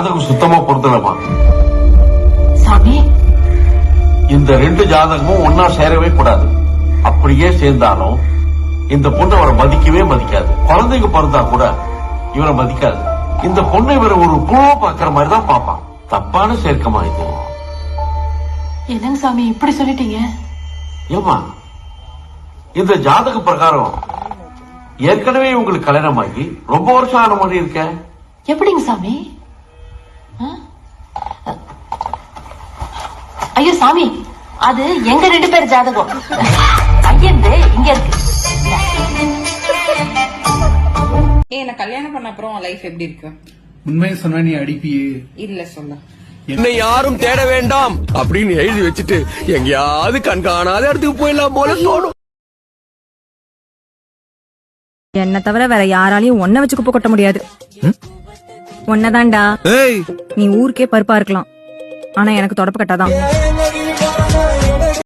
ஜாதகம் சுத்தமா பொருத்தலமா சாமி. இந்த ரெண்டு ஜாதகமும் ஒன்னா சேரவே கூடாது. அப்படியே சேர்ந்தாலும் இந்த பொண்ணு அவரை மதிக்கவே மதிக்காது. குழந்தைங்க பிறந்தா கூட இவரை மதிக்காது. இந்த பொண்ணு இவரை ஒரு புழுவ பாக்குற மாதிரி தான் பாப்பான் தப்பான சேர்க்கமா இது? என்னங்க சாமி இப்படி சொல்லிட்டீங்க? ஏமா இந்த ஜாதக பிரகாரம் ஏற்கனவே உங்களுக்கு கல்யாணமாகி ரொம்ப வருஷம் ஆன மாதிரி இருக்க. எப்படிங்க சாமி? ஐயோ சாமி. அது எங்க ரெண்டு பேர் ஜாதகம்? ஐயந்து இங்க இருக்கு. ஏ என்ன கல்யாணம் பண்ண அப்புறம் லைஃப் எப்படி இருக்கு? உண்மையை சொன்னா நீ அடிப்பியே. இல்ல சொல்ல. என்னை யாரும் தேட வேண்டாம் அப்படின்னு எழுதி வச்சுட்டு எங்கேயாவது கண்காணாத இடத்துக்கு போயிடலாம் போல தோணும். என்ன தவிர வேற யாராலையும் ஒன்ன வச்சு குப்பை கொட்ட முடியாது. ஒன்னதான்டா ஏய். நீ ஊருக்கே பருப்பா இருக்கலாம். ஆனா எனக்கு தொடப்பு கட்டாதான்.